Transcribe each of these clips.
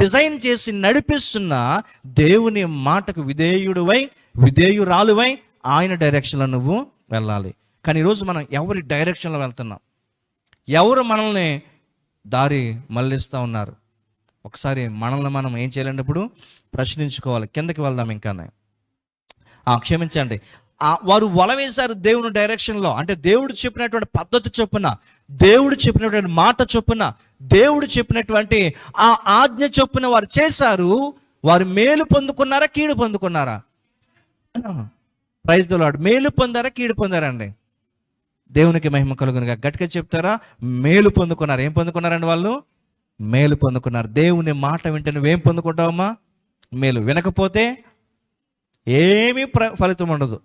Design చేసి నడిపిస్తున్న దేవుని మాటకు విధేయుడువై విధేయురాలువై ఆయన డైరెక్షన్లో నువ్వు వెళ్ళాలి. కానీ ఈరోజు మనం ఎవరి డైరెక్షన్లో వెళ్తున్నాం? ఎవరు మనల్ని దారి మళ్ళిస్తూ ఉన్నారు? ఒకసారి మనల్ని మనం ఏం చేయాలంటే ఇప్పుడు ప్రశ్నించుకోవాలి. కిందకి వెళ్దాం ఇంకానే ఆ, క్షమించండి. వారు వల వేశారు దేవుని డైరెక్షన్లో అంటే దేవుడు చెప్పినటువంటి పద్ధతి చొప్పున దేవుడు చెప్పినటువంటి మాట చొప్పున దేవుడు చెప్పినటువంటి ఆ ఆజ్ఞ చొప్పున వారు చేశారు వారు మేలు పొందుకున్నారా కీడు పొందుకున్నారా? ప్రైజ్ దొలాడు మేలు పొందారా కీడు పొందారండి దేవునికి మహిమ కలుగునుగా. గట్టిగా చెప్తారా? మేలు పొందుకున్నారు. ఏం పొందుకున్నారండి వాళ్ళు? మేలు పొందుకున్నారు. దేవుని మాట వింటే నువ్వేం పొందుకుంటావమ్మా? మేలు వినకపోతే ఏమీ ప్ర ఫలితం ఉండదు.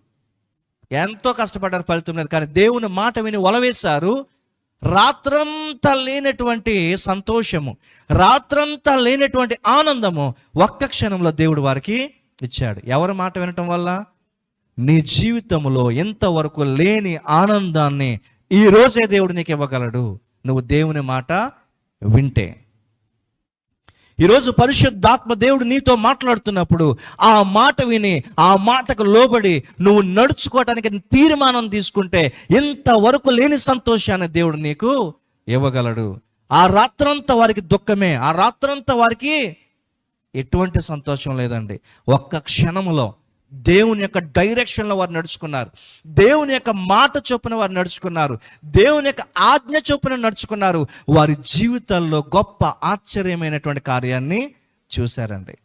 ఎంతో కష్టపడ్డారు ఫలితం లేదు. కానీ దేవుని మాట విని ఒలవేశారు రాత్రంతా లేనటువంటి సంతోషము రాత్రంతా లేనటువంటి ఆనందము ఒక్క క్షణంలో దేవుడు వారికి ఇచ్చాడు. ఎవరి మాట వినటం వల్ల? నీ జీవితంలో ఎంతవరకు లేని ఆనందాన్ని ఈ రోజే దేవుడు నీకు ఇవ్వగలడు. నువ్వు దేవుని మాట వింటే. ఈరోజు పరిశుద్ధాత్మ దేవుడు నీతో మాట్లాడుతున్నప్పుడు ఆ మాట విని ఆ మాటకు లోబడి నువ్వు నడుచుకోవటానికి తీర్మానం తీసుకుంటే ఇంతవరకు లేని సంతోషాన్ని దేవుడు నీకు ఇవ్వగలడు. ఆ రాత్రంతా వారికి దుఃఖమే ఆ రాత్రంతా వారికి ఎటువంటి సంతోషం లేదండి. ఒక్క క్షణములో దేవుని యొక్క డైరెక్షన్లో వారు నడుచుకున్నారు. దేవుని యొక్క మాట చొప్పున వారు నడుచుకున్నారు. దేవుని యొక్క ఆజ్ఞ చొప్పున నడుచుకున్నారు. వారి జీవితాల్లో గొప్ప ఆశ్చర్యమైనటువంటి కార్యాన్ని చూశారండి.